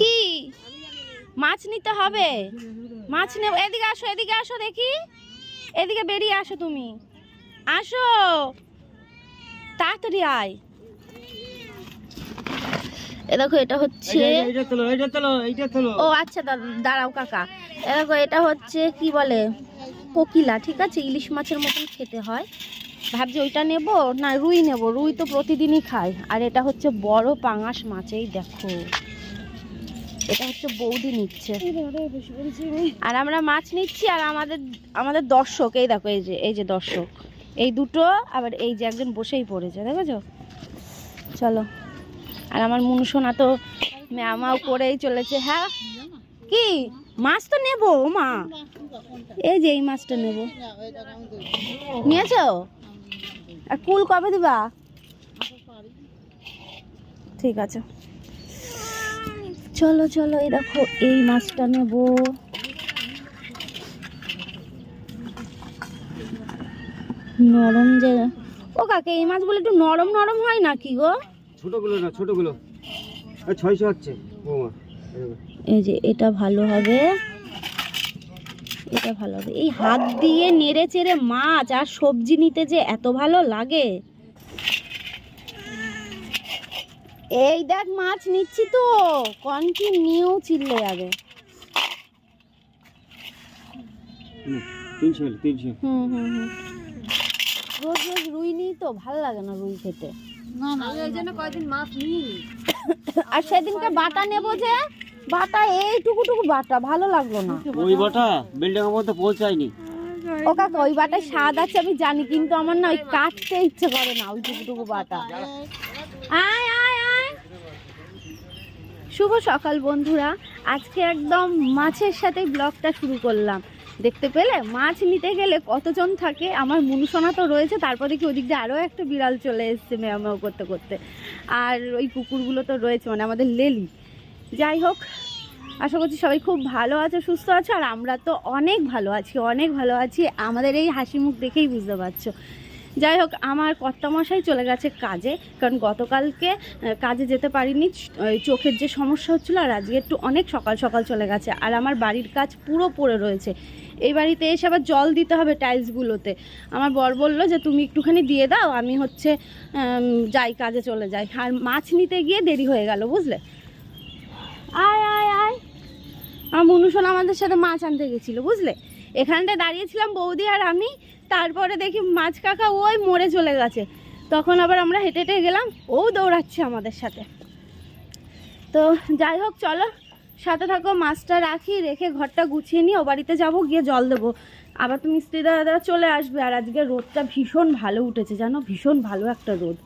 কি? মাছ নিতে হবে? মাছ নেব। এদিকে আসো এদিকে আসো দেখি। এদিকে বেরিয়ে আসো তুমি। আসো। তাড়াতাড়ি আয়। এ দেখো এটা হচ্ছে ও আচ্ছা দাঁড়াও কাকা। এ দেখো এটা হচ্ছে কি বলে কোকিলা ঠিক আছে? ইলিশ মাছের মতন খেতে হয়। ভাবছি ওইটা নেব? না রুই নেব। রুই তো প্রতিদিনই খাই আর এটা হচ্ছে বড় পাঙাশ মাছ এই দেখো। এটা হচ্ছে বৌদি নিচ্ছে। আর আমরা মাছ নিচ্ছি আর আমাদের আমাদের দর্শক এই দেখো এই যে এই যে দর্শক। এই দুটো আবার এই যে একজন বসেই পড়েছে দেখেছ? চলো। আর আমার মনুসোনা তো ম্যামাও করেই চলেছে হ্যাঁ? কি? মাছ তো নেব মা। এই যে এই মাছটা নেব। নিয়েছো? আর কুল কবে দিবা? ঠিক আছে। চলো চলো এই দেখো এই মাছটা নেব। নরম যে ও কাকে এই মাছগুলো একটু নরম নরম হয় নাকি গো? ছোটগুলো না ছোটগুলো। ছয়শো হচ্ছে এই যে এটা ভালো হবে। এটা ভালো হবে। এই হাত দিয়ে নেড়ে চেড়ে মাছ আর সবজি নিতে যে এত ভালো লাগে। এই দেখ মাছ নিচ্ছি তো। কন্টিনিউ চিল্লে যাবে। তিনশো তিনশো হুম হুম হুম। রোজ রোজ রুই নিই তো ভালো লাগে না রুই খেতে। আর সেদিনকে বাটা নেব যে বাটা এইটুকু টুকু বাটা ভালো লাগল না। ওই বাটা? বিল্ডিং এর মধ্যে পৌঁছায়নি। ও কাকা ওই বাটায় স্বাদ আছে আমি জানি কিন্তু আমার না ওই কাটতে ইচ্ছে করে না ওই টুকুটুকু বাটা। আয় আয় শুভ সকাল বন্ধুরা। আজকে একদম মাছের সাথে ব্লগটা শুরু করলাম। দেখতে পেলে? মাছ নিতে গেলে কতজন থাকে? আমার মনুসোনা তো রয়েছে, তারপরে কি ওদিক দিয়ে আরও একটা বিড়াল চলে এসছে মেয় মেয় করতে করতে। আর ওই কুকুরগুলো তো রয়েছে মানে আমাদের লেলি। যাই হোক, আশা করছি সবাই খুব ভালো আছে, সুস্থ আছে, আর আমরা তো অনেক ভালো আছি, অনেক ভালো আছি। আমাদের এই হাসি মুখ দেখেই বুঝতে পারছ। যাই হোক, আমার কর্তামশাই চলে গেছে কাজে, কারণ গতকালকে কাজে যেতে পারিনি। চোখের যে সমস্যা হচ্ছিল, আর আজকে একটু অনেক সকাল সকাল চলে গেছে, আর আমার বাড়ির কাজ পুরো পড়ে রয়েছে। এই বাড়িতে এসে আবার জল দিতে হবে টাইলসগুলোতে। আমার বর বলল যে, তুমি একটুখানি দিয়ে দাও, আমি হচ্ছে যাই কাজে চলে যাই। আর মাছ নিতে গিয়ে দেরি হয়ে গেল, বুঝলে? আয় আয় আয়। আমার মনুষণ আমাদের সাথে মাছ আনতে গেছিল, বুঝলে? এখানটায় দাঁড়িয়েছিলাম বৌদি আর আমি তারপরে দেখি মাছ কাকা ওই মরে চলে গেছে। তখন আবার আমরা হেঁটে হেঁটে গেলাম, ও দৌড়াচ্ছে আমাদের সাথে। তো যাই হোক, চলো, সাথে থাকো, মাছটা রাখি, রেখে ঘরটা গুছিয়ে নিয়ে ও বাড়িতে যাব, গিয়ে জল দেবো। আবার তো মিস্ত্রি দাদা চলে আসবে, আর আজকে রোদটা ভীষণ ভালো উঠেছে, জানো? ভীষণ ভালো একটা রোদ।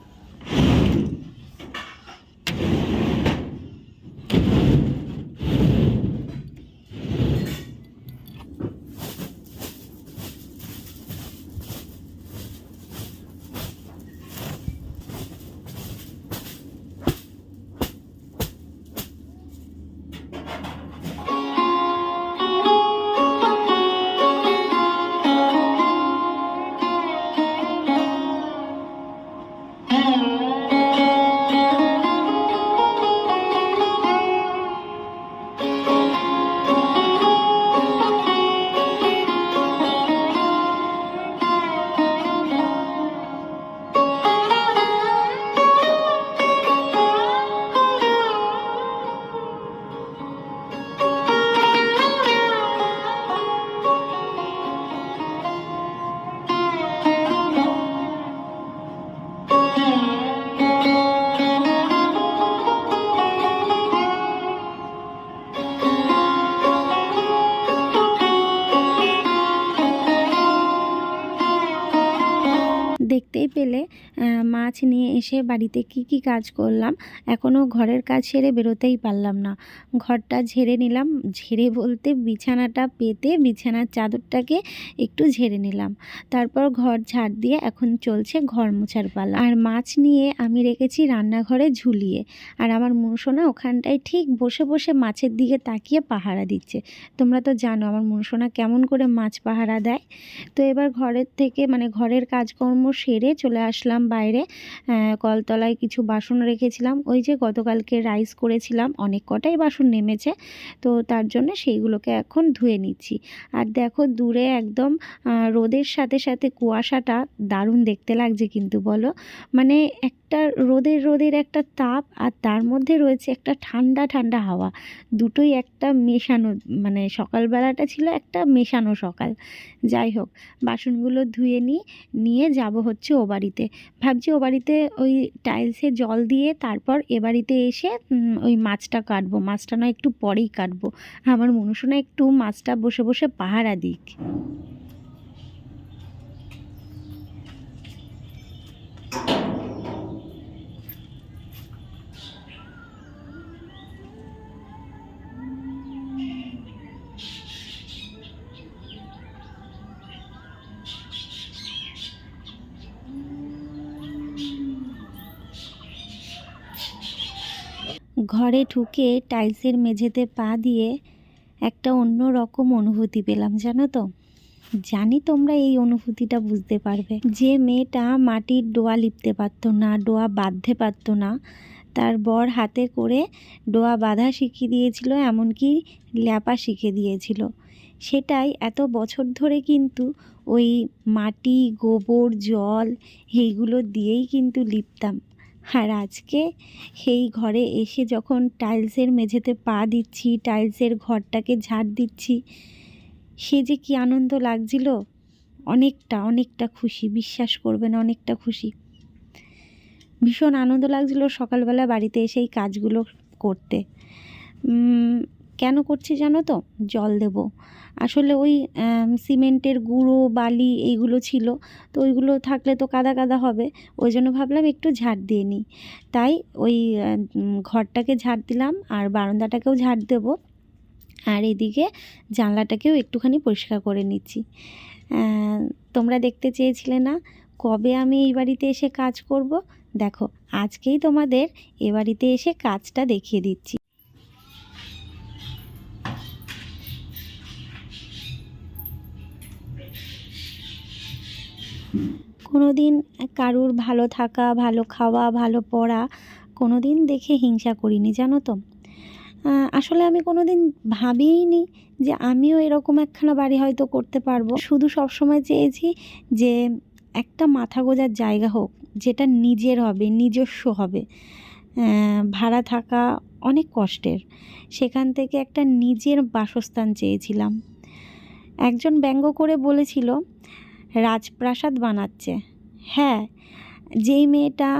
এসে বাড়িতে কি কি কাজ করলাম এখনও ঘরের কাজ সেরে বেরোতেই পারলাম না। ঘরটা ঝেড়ে নিলাম, ঝেড়ে বলতে বিছানাটা পেতে বিছানার চাদরটাকে একটু ঝেড়ে নিলাম। তারপর ঘর ঝাড় দিয়ে এখন চলছে ঘর মোছার পালা। আর মাছ নিয়ে আমি রেখেছি রান্নাঘরে ঝুলিয়ে। আর আমার মনসোনা ওখানটায় ঠিক বসে বসে মাছের দিকে তাকিয়ে পাহারা দিচ্ছে। তোমরা তো জানো আমার মনসোনা কেমন করে মাছ পাহারা দেয়। তো এবার ঘরের থেকে মানে ঘরের কাজকর্ম সেরে চলে আসলাম বাইরে কলতলায় কিছু বাসন রেখেছিলাম। ওই যে গতকালকে রাইস করেছিলাম, অনেক কটাই বাসন নেমেছে। তো তার জন্য সেইগুলোকে এখন ধুয়ে নিচ্ছি। আর দেখো দূরে একদম রোদের সাথে সাথে কুয়াশাটা দারুণ দেখতে লাগছে কিন্তু বলো। মানে একটা রোদের রোদের একটা তাপ আর তার মধ্যে রয়েছে একটা ঠান্ডা ঠান্ডা হাওয়া। দুটোই একটা মেশানো মানে সকালবেলাটা ছিল একটা মেশানো সকাল। যাই হোক, বাসনগুলো ধুয়ে নিই নিয়ে যাব হচ্ছে ও বাড়িতে। ভাবছি ও বাড়িতে ওই টাইলসে জল দিয়ে তারপর এ বাড়িতে এসে ওই মাছটা কাটবো। মাছটা না একটু পরেই কাটবো। আমার মনুষনা একটু মাছটা বসে বসে পাহারা দিক। ঘরে ঢুকে টাইলসের মেঝেতে পা দিয়ে একটা অন্য রকম অনুভূতি পেলাম, জানো তো? জানি তোমরা এই অনুভূতিটা বুঝতে পারবে। যে মেয়েটা মাটির ডোয়া লিপতে পারতো না, ডোয়া বাঁধতে পারতো না, তার বর হাতে করে ডোয়া বাঁধা শিখিয়ে দিয়েছিল, এমনকি ল্যাপা শিখে দিয়েছিল। সেটাই এত বছর ধরে কিন্তু ওই মাটি, গোবর, জল, এইগুলো দিয়েই কিন্তু লিপতাম। আর আজকে সেই ঘরে এসে যখন টাইলসের মেঝেতে পা দিচ্ছি, টাইলসের ঘরটাকে ঝাড় দিচ্ছি, সে যে কি আনন্দ লাগছিল? অনেকটা অনেকটা খুশি, বিশ্বাস করবেন অনেকটা খুশি। ভীষণ আনন্দ লাগছিল সকালবেলা বাড়িতে এসে এই কাজগুলো করতে। কেন করছি জানো তো? জল দেব। আসলে ওই সিমেন্টের গুঁড়ো, বালি এইগুলো ছিল, তো ওইগুলো থাকলে তো কাদা কাদা হবে, ওই জন্য ভাবলাম একটু ঝাড় দিয়ে নিই। তাই ওই ঘরটাকে ঝাড় দিলাম, আর বারান্দাটাকেও ঝাড় দেবো। আর এদিকে জানলাটাকেও একটুখানি পরিষ্কার করে নিচ্ছি। তোমরা দেখতে চেয়েছিলে না? কবে আমি এই বাড়িতে এসে কাজ করব? দেখো, আজকেই তোমাদের এ বাড়িতে এসে কাজটা দেখিয়ে দিচ্ছি। কোনো দিন কারুর ভালো থাকা, ভালো খাওয়া, ভালো পড়া কোনো দিন দেখে হিংসা করিনি, জানো তো? আসলে আমি কোনো দিন ভাবিইনি যে আমিও এরকম একখানা বাড়ি হয়তো করতে পারব। শুধু সবসময় চেয়েছি যে একটা মাথা গোজার জায়গা হোক, যেটা নিজের হবে, নিজস্ব হবে। ভাড়া থাকা অনেক কষ্টের। সেখান থেকে একটা নিজের বাসস্থান চেয়েছিলাম। একজন ব্যঙ্গ করে বলেছিল রাজপ্রাসাদ বানাচ্ছে। হ্যাঁ যেই মেয়েটা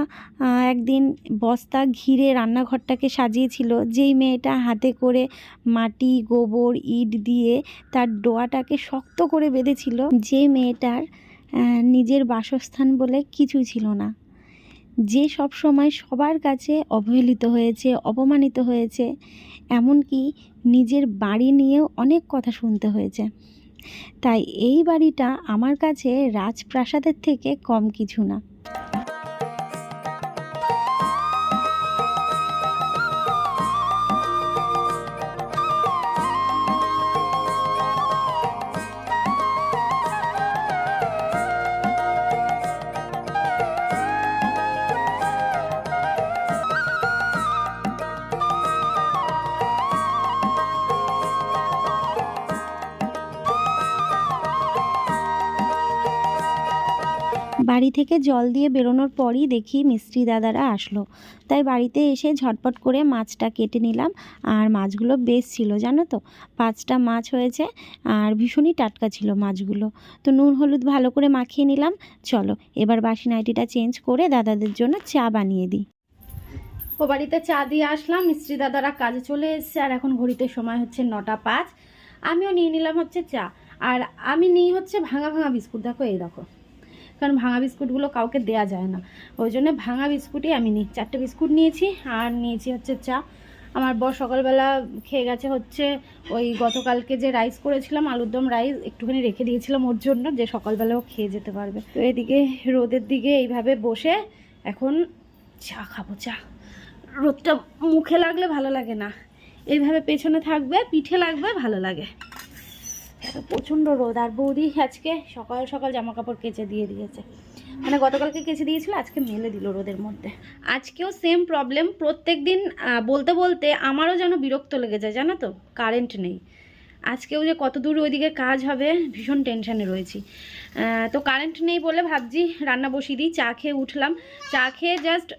একদিন বস্তা ঘিরে রান্নাঘরটাকে সাজিয়েছিল, যেই মেয়েটা হাতে করে মাটি, গোবর, ইট দিয়ে তার ডোয়াটাকে শক্ত করে বেঁধেছিল, যে মেয়েটার নিজের বাসস্থান বলে কিছু ছিল না। যে সব সময় সবার কাছে অবহেলিত হয়েছে, অপমানিত হয়েছে, এমনকি নিজের বাড়ি নিয়েও অনেক কথা শুনতে হয়েছে। তাই এই বাড়িটা আমার কাছে রাজপ্রাসাদের থেকে কম কিছু না। বাড়ি থেকে জল দিয়ে বেরোনোর পরই দেখি মিস্ত্রি দাদারা আসলো। তাই বাড়িতে এসে ঝটপট করে মাছটা কেটে নিলাম। আর মাছগুলো বেশ ছিল, জানো তো? পাঁচটা মাছ হয়েছে আর ভীষণই টাটকা ছিল মাছগুলো। তো নুন, হলুদ ভালো করে মাখিয়ে নিলাম। চলো, এবার বাসি নাইটিটা চেঞ্জ করে দাদাদের জন্য চা বানিয়ে দিই। ও বাড়িতে চা দিয়ে আসলাম, মিস্ত্রি দাদারা কাজে চলে এসেছে। আর এখন ঘড়িতে সময় হচ্ছে নটা পাঁচ। আমিও নিয়ে নিলাম হচ্ছে চা। আর আমি নিই হচ্ছে ভাঙা ভাঙা বিস্কুট। দেখো এই দেখো। কারণ ভাঙা বিস্কুটগুলো কাউকে দেয়া যায় না। ওই জন্য ভাঙা বিস্কুটই আমি নিই। চারটে বিস্কুট নিয়েছি, আর নিয়েছি হচ্ছে চা। আমার বর সকালবেলা খেয়ে গেছে হচ্ছে ওই গতকালকে যে রাইস করেছিলাম, আলুর দম রাইস, একটুখানি রেখে দিয়েছিলাম ওর জন্য যে সকালবেলাও খেয়ে যেতে পারবে। তো এদিকে রোদের দিকে এইভাবে বসে এখন চা খাব, চা। রোদটা মুখে লাগলে ভালো লাগে না। এইভাবে পেছনে থাকবে, পিঠে লাগবে, ভালো লাগে। প্রচণ্ড রোদ। আর বৌদি আজকে সকাল সকাল জামা কাপড় কেচে দিয়ে দিয়েছে। মানে গতকালকে কেচে দিয়েছিল, আজকে মেলে দিল রোদের মধ্যে। আজকেও সেম প্রবলেম প্রত্যেক দিন বলতে বলতে আমারও যেন বিরক্ত লেগে যায়, জানো তো? কারেন্ট নেই। আজকেও যে কত দূর ওইদিকে কাজ হবে, ভীষণ টেনশানে রয়েছি। তো কারেন্ট নেই বলে ভাবছি, রান্না বসিয়ে দিই, চা খেয়ে উঠলাম। চা খেয়ে জাস্ট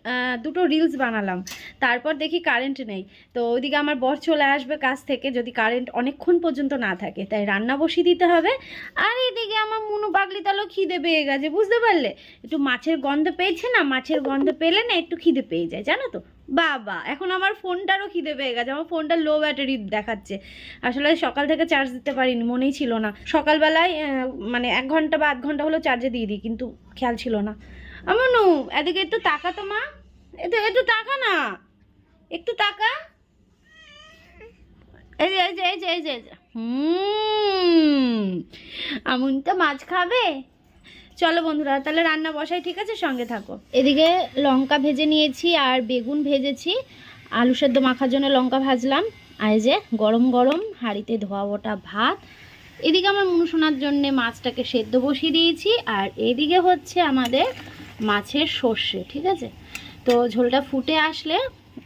দুটো রিলস বানালাম। তারপর দেখি কারেন্ট নেই। তো ওইদিকে আমার বর চলে আসবে কাজ থেকে, যদি কারেন্ট অনেকক্ষণ পর্যন্ত না থাকে। তাই রান্না বসিয়ে দিতে হবে। আর এদিকে আমার মুনু পাগলি তাহলে খিদে পেয়ে গেছে, বুঝতে পারলে? একটু মাছের গন্ধ পেয়েছে না? মাছের গন্ধ পেলে না একটু খিদে পেয়ে যায়, জানো তো? বাবা, এখন আমার ফোনটারও খিদে পেয়ে গেছে। আমার ফোনটা লো ব্যাটারি দেখাচ্ছে। আসলে সকাল থেকে চার্জ দিতে পারিনি, মনেই ছিল না। সকালবেলায় মানে এক ঘণ্টা বা আধ ঘণ্টা হলো চার্জে দিয়ে দিই, কিন্তু খেয়াল ছিল না। আমানু এদিকে একটু তাকা তো মা। একটু একটু তাকা না। একটু তাকা। এই যে এই যে এই যে এই যে। হুম। আমুন তো মাছ খাবে? চলো বন্ধুরা, তাহলে রান্না বসাই, ঠিক আছে? সঙ্গে থাকো। এদিকে লঙ্কা ভেজে নিয়েছি আর বেগুন ভেজেছি। আলু সেদ্ধ মাখার জন্য লঙ্কা ভাজলাম। আর যে গরম গরম হাঁড়িতে ধোয়া ওটা ভাত। এদিকে আমার মনুষোনার জন্য মাছটাকে সেদ্ধ বসিয়ে দিয়েছি। আর এদিকে হচ্ছে আমাদের মাছের সর্ষে, ঠিক আছে? তো ঝোলটা ফুটে আসলে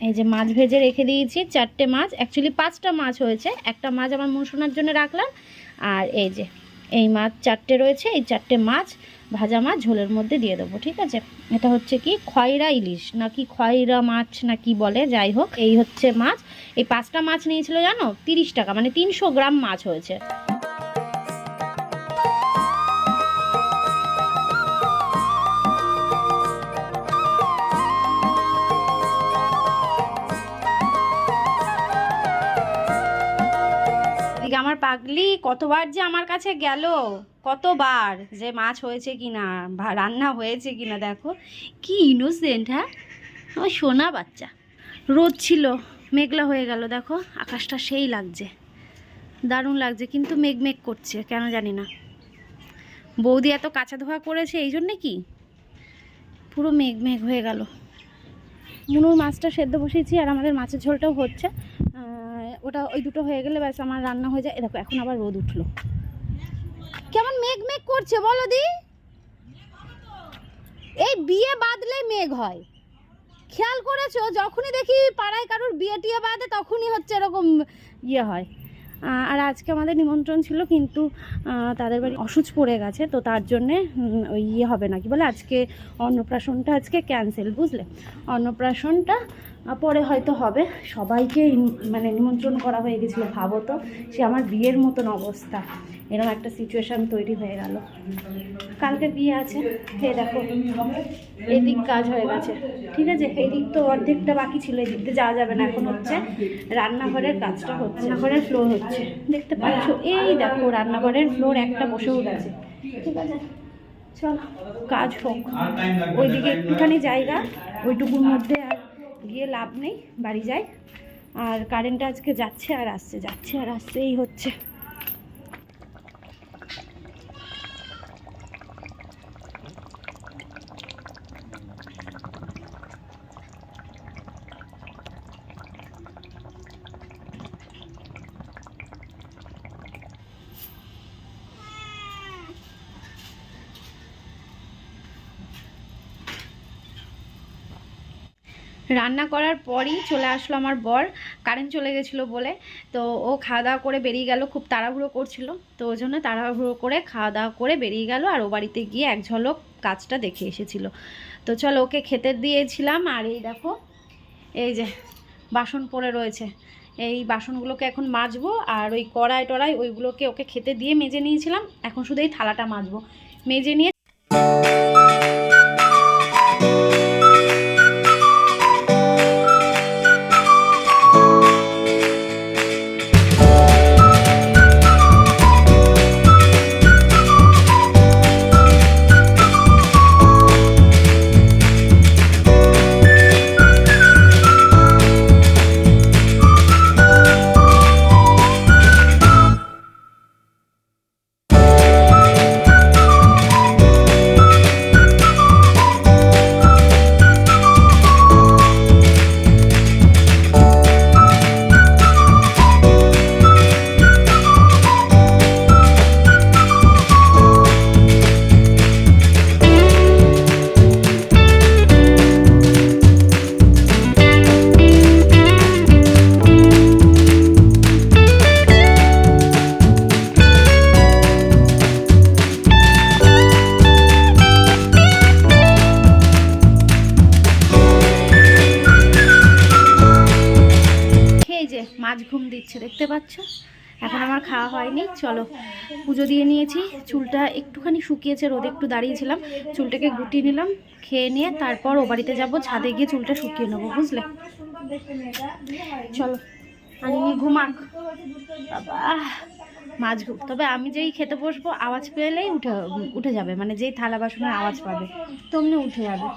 এই যে মাছ ভেজে রেখে দিয়েছি, চারটে মাছ। অ্যাকচুয়ালি পাঁচটা মাছ হয়েছে। একটা মাছ আমার মনুষোনার জন্য রাখলাম। আর এই যে, এই মাছ চারটে রয়েছে, এই চারটে মাছ। ভাজা মাছ ঝোলের মধ্যে দিয়ে দেবো, ঠিক আছে? এটা হচ্ছে কি খয়রা ইলিশ, নাকি খয়রা মাছ, না কি বলে, যাই হোক, এই হচ্ছে মাছ। এই পাঁচটা মাছ নিয়েছিল জানো? তিরিশ টাকা মানে তিনশো গ্রাম মাছ হয়েছে। আমার পাগলি, কতবার যে আমার কাছে গেল? কতবার? যে মাছ হয়েছে কিনা বা রান্না হয়েছে কিনা, দেখো। কি ইনোসেন্ট হ্যাঁ? আমার সোনা বাচ্চা। রোদ ছিল, মেঘলা হয়ে গেল, দেখো। আকাশটা সেই লাগছে। দারুণ লাগছে, কিন্তু মেঘ মেঘ করছে, কেন জানি না। বৌদি এত কাঁচা ধোয়া করেছে, এই জন্যে কি? পুরো মেঘ মেঘ হয়ে গেল। মুনুর মাছটা সেদ্ধ বসিয়েছি, আর আমাদের মাছের ঝোলটাও হচ্ছে। ওটা ওই দুটো হয়ে গেলে ব্যাস আমার রান্না হয়ে যায়। দেখো, এখন আবার রোদ উঠল। কেমন মেঘ মেঘ করছে বলো দি? এই বিয়ে বাঁধলে মেঘ হয়। খেয়াল করেছ? যখনই দেখি পাড়ায় কারোর বিয়ে টিয়ে বাঁধে, তখনই হচ্ছে এরকম ইয়ে হয়। আর আজকে আমাদের নিমন্ত্রণ ছিল কিন্তু তাদের বাড়ি অসুচ পড়ে গেছে, তো তার জন্যে ওই ইয়ে হবে না কি বলে আজকে অন্নপ্রাশনটা আজকে ক্যান্সেল বুঝলে? অন্নপ্রাশনটা পরে হয়তো হবে। সবাইকে মানে নিমন্ত্রণ করা হয়ে গেছিল, ভাবো তো। সে আমার বিয়ের মতন অবস্থা। এরকম একটা সিচুয়েশান তৈরি হয়ে গেল। কালকে বিয়ে আছে। হে দেখো, এদিক কাজ হয়ে গেছে। ঠিক আছে এই দিক তো অর্ধেকটা বাকি ছিল এই দিকতে যাওয়া যাবে না এখন হচ্ছে। রান্নাঘরের কাজটা হচ্ছে। রান্নাঘরের ফ্লোর হচ্ছে। দেখতে পাচ্ছ, এই দেখো, রান্নাঘরের ফ্লোর একটা বসেও গেছে। ঠিক আছে, চলো, কাজ হোক। ওইদিকে একটুখানি জায়গা, ওইটুকুর মধ্যে আর গিয়ে লাভ নেই, বাড়ি যাই। আর কারেন্টটা আজকে যাচ্ছে আর আসছে, যাচ্ছে আর আসছে, এই হচ্ছে। রান্না করার পরই চলে আসলো আমার বর কারেন্ট চলে গেছিল বলে। তো ও খাওয়া দাওয়া করে বেরিয়ে গেল, খুব তাড়াহুড়ো করছিল। তো ওই জন্য তাড়াহুড়ো করে খাওয়া দাওয়া করে বেরিয়ে গেল আর ও বাড়িতে গিয়ে এক ঝলক কাজটা দেখে এসেছিল। তো চলো ওকে খেতে দিয়েছিলাম আর এই দেখো, এই যে বাসন পড়ে রয়েছে। এই বাসনগুলোকে এখন মাজবো আর ওই কড়াই টড়াই ওইগুলোকে ওকে খেতে দিয়ে মেজে নিয়েছিলাম। এখন শুধু এই থালাটা মাজবো। মেজে নিয়ে মাছ ঘুম দিচ্ছে, দেখতে পাচ্ছ? এখন আমার খাওয়া হয়নি, চলো। পুজো দিয়ে নিয়েছি, চুলটা একটুখানি শুকিয়েছে, রোদে একটু দাঁড়িয়েছিলাম। চুলটাকে গুটিয়ে নিলাম, খেয়ে নিয়ে তারপর ও বাড়িতে যাব, ছাদে গিয়ে চুলটা শুকিয়ে নেব, বুঝলে? চলো, আমি ঘুমাক। বাবা, মাছ ঘুম। তবে আমি যেই খেতে বসবো, আওয়াজ পেলেই উঠে উঠে যাবে মানে যেই থালা বাসনের আওয়াজ পাবে, তেমনি উঠে যাবে।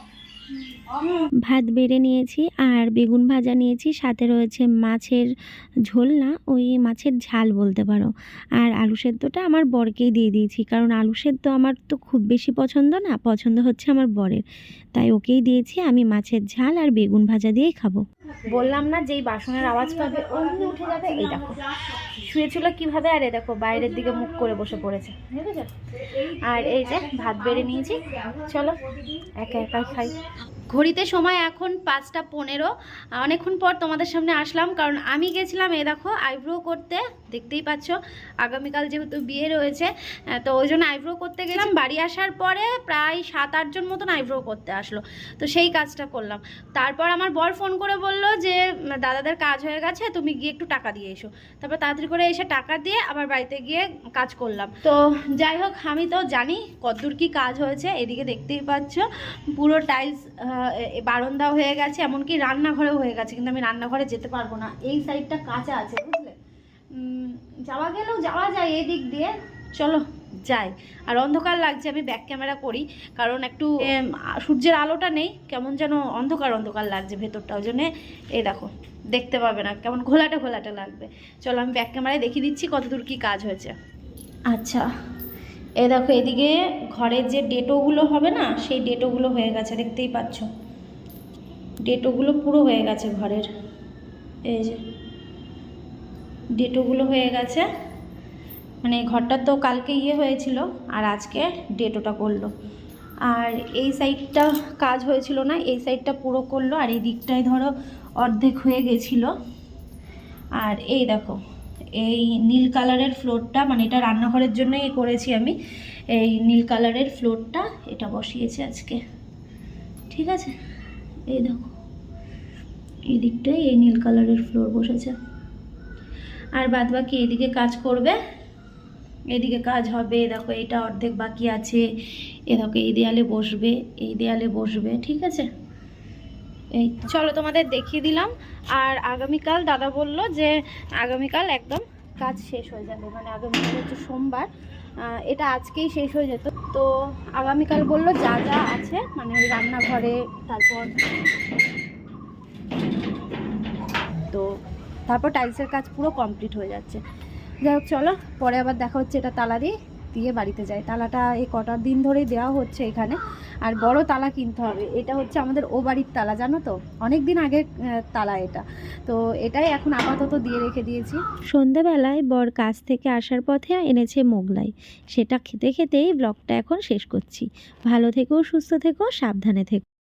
ভাত বেড়ে নিয়েছি আর বেগুন ভাজা নিয়েছি, সাথে রয়েছে মাছের ঝোল না ওই মাছের ঝাল বলতে পারো। আর আলু সেদ্ধটা আমার বরকেই দিয়ে দিয়েছি, কারণ আলু সেদ্ধ আমার তো খুব বেশি পছন্দ না, পছন্দ হচ্ছে আমার বরের। তাই ওকেই দিয়েছি, আমি মাছের ঝাল আর বেগুন ভাজা দিয়েই খাব। বললাম না যেই বাসনের আওয়াজ পাবে অমনি উঠে যাবে? এই দেখো, শুয়েছিল কীভাবে? আর এ দেখো, বাইরের দিকে মুখ করে বসে পড়েছে। আর এই যে ভাত বেড়ে নিয়েছি, চলো, একা একা খাই। ঘড়িতে সময় এখন পাঁচটা পনেরো। অনেকক্ষণ পর তোমাদের সামনে আসলাম, কারণ আমি গেছিলাম এ দেখো আইব্রো করতে, দেখতেই পাচ্ছ আগামীকাল যেহেতু বিয়ে রয়েছে তো ওই জন্য আইব্রো করতে গেলাম বাড়ি আসার পরে প্রায় সাত আটজন মতন আইব্রো করতে আসলো, তো সেই কাজটা করলাম। তারপর আমার বর ফোন করে বলল যে, দাদাদের কাজ হয়ে গেছে, তুমি গিয়ে একটু টাকা দিয়ে এসো। তারপর তাড়াতাড়ি করে এসে টাকা দিয়ে আবার বাড়িতে গিয়ে কাজ করলাম। তো যাই হোক, আমি তো জানি কতদূর কি কাজ হয়েছে, এদিকে দেখতেই পাচ্ছ পুরো টাইলস বারান্দা হয়ে গেছে, এমনকি রান্নাঘরেও হয়ে গেছে, কিন্তু আমি রান্নাঘরে যেতে পারব না। এই সাইডটা কাঁচা আছে, বুঝলে? যাওয়া গেলেও যাওয়া যায় এই দিক দিয়ে। চলো, যাই। আর অন্ধকার লাগছে, আমি ব্যাক ক্যামেরা করি, কারণ একটু সূর্যের আলোটা নেই, কেমন যেন অন্ধকার অন্ধকার লাগছে ভেতরটা, ওই জন্যে, এই দেখো, দেখতে পাবে না, কেমন ঘোলাটে ঘোলাটে লাগবে। চলো, আমি ব্যাক ক্যামেরায় দেখিয়ে দিচ্ছি কতদূর কি কাজ হয়েছে। আচ্ছা এ দেখো, এদিকে ঘরের যে ডেটোগুলো হবে না, সেই ডেটোগুলো হয়ে গেছে, দেখতেই পাচ্ছ। ডেটোগুলো পুরো হয়ে গেছে ঘরের। এই যে। ডেটোগুলো হয়ে গেছে। মানে ঘরটা তো কালকে ইয়ে হয়েছিল, আর আজকে ডেটোটা করল। আর এই সাইডটা কাজ হয়েছিল না, এই সাইডটা পুরো করল, আর এই দিকটায় ধরো অর্ধেক হয়ে গেছিল। আর এই দেখো, এই নীল কালারের ফ্লোরটা মানে এটা রান্নাঘরের জন্যই করেছি আমি, এই নীল কালারের ফ্লোরটা এটা বসিয়েছি আজকে। ঠিক আছে? এই দেখো। এই দিকটায় এই নীল কালারের ফ্লোর বসেছে। আর বাদ বাকি এদিকে কাজ করবে। এদিকে কাজ হবে, দেখো এটা অর্ধেক বাকি আছে। এ দেখো, এই দেয়ালে বসবে, এই দেয়ালে বসবে, ঠিক আছে? এই, চলো তোমাদের দেখিয়ে দিলাম। আর আগামীকাল দাদা বলল যে আগামীকাল একদম কাজ শেষ হয়ে যাবে। মানে আগামীকাল হচ্ছে সোমবার। এটা আজকেই শেষ হয়ে যেত। তো আগামীকাল বলল যা যা আছে মানে ওই রান্নাঘরে, তারপর তো তারপর টাইলসের কাজ পুরো কমপ্লিট হয়ে যাচ্ছে। যাই হোক, চলো, পরে আবার দেখা হচ্ছে এটা তালা দিয়ে দিয়ে বাড়িতে যাই। তালাটা এই কটার দিন ধরেই দেওয়া হচ্ছে এখানে। আর বড় তালা কিনতে হবে। এটা হচ্ছে আমাদের ও বাড়ির তালা, জানো তো? অনেক দিন আগে তালা এটা। তো এটাই এখন আপাতত দিয়ে রেখে দিয়েছি। সন্ধেবেলায় বর কাজ থেকে আসার পথে এনেছে মোগলাই। সেটা খেতে খেতেই ব্লগটা এখন শেষ করছি। ভালো থেকো, সুস্থ থেকো, সাবধানে থেকো।